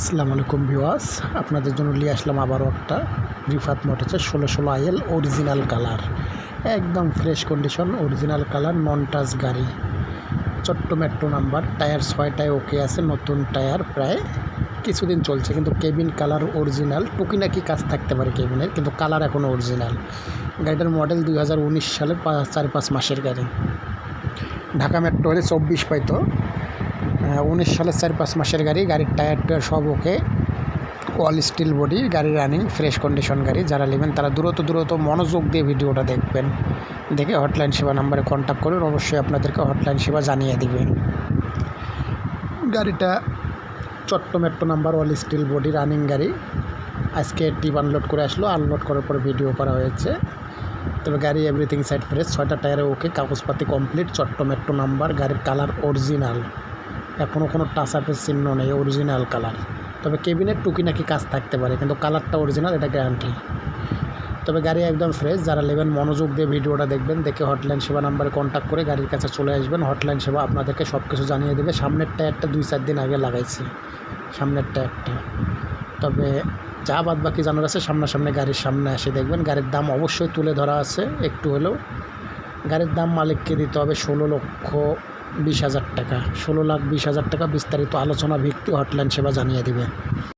আসসালামু আলাইকুম ভিওয়াস আপনাদের জন্য নিয়ে আসলাম আবারও একটা রিফাত মোটরসের ষোলো ষোলো আইএল অরিজিনাল কালার। একদম fresh condition, original colour non touch গাড়ি। ছোট্ট মেট্রো নাম্বার, টায়ার ছয়টায় ওকে আছে, নতুন টায়ার প্রায় কিছুদিন চলছে, কিন্তু কেবিন কালার অরিজিনাল। টুকিনাকি কাজ থাকতে পারে কেবিনের, কিন্তু কালার এখনও অরিজিনাল। গাড়িটার মডেল দুই সালের পাঁচ চার পাঁচ মাসের গাড়ি। ঢাকা মেট্রো হলে চব্বিশ পাইতো। উনিশ সালের চার পাঁচ মাসের গাড়ি, গাড়ির টায়ার টায়ার সব ওকে। অল স্টিল বডি গাড়ি রানিং ফ্রেশ কন্ডিশন গাড়ি। যারা নেবেন তারা দ্রুত দ্রুত মনোযোগ দিয়ে ভিডিওটা দেখবেন। দেখে হটলাইন সেবা নাম্বারে কন্ট্যাক্ট করুন, অবশ্যই আপনাদেরকে হটলাইন সেবা জানিয়ে দিবে গাড়িটা Chatta metro number all steel body running গাড়ি। আজকে টিপ আনলোড করে আসলো আনলোড করার পর ভিডিও করা হয়েছে। তবে গাড়ি এভরিথিং সাইড ফ্রেশ ছয়টা টায়ারে ওকে কাগজপাতি কমপ্লিট চট্ট মেট্রো নাম্বার, গাড়ির কালার অরিজিনাল এখনও কোনো টাচ আপের চিহ্ন নেই অরিজিনাল কালার তবে কেবিনের টুকি নাকি কাজ থাকতে পারে, কিন্তু কালারটা অরিজিনাল এটা গ্যারান্টি তবে গাড়ি একদম ফ্রেশ যারা নেবেন মনোযোগ দিয়ে ভিডিওটা দেখবেন, দেখে হটলাইন সেবা নাম্বারে কন্ট্যাক্ট করে গাড়ির কাছে চলে আসবেন হটলাইন সেবা আপনাদেরকে সব কিছু জানিয়ে দেবে। সামনের টায়ারটা দুই চার দিন আগে লাগাইছি, সামনের টায়ারটা। তবে যা বাদ বাকি জানার আছে, সামনাসামনি গাড়ির সামনে আসে দেখবেন। গাড়ির দাম অবশ্যই তুলে ধরা আছে, একটু হলেও। গাড়ির দাম মালিককে দিতে হবে ষোলো লক্ষ বিশ হাজার টাকা। ষোলো লাখ বিশ হাজার টাকা বিস্তারিত আলোচনা ভিত্তি হটলাইন সেবা জানিয়ে দিবে।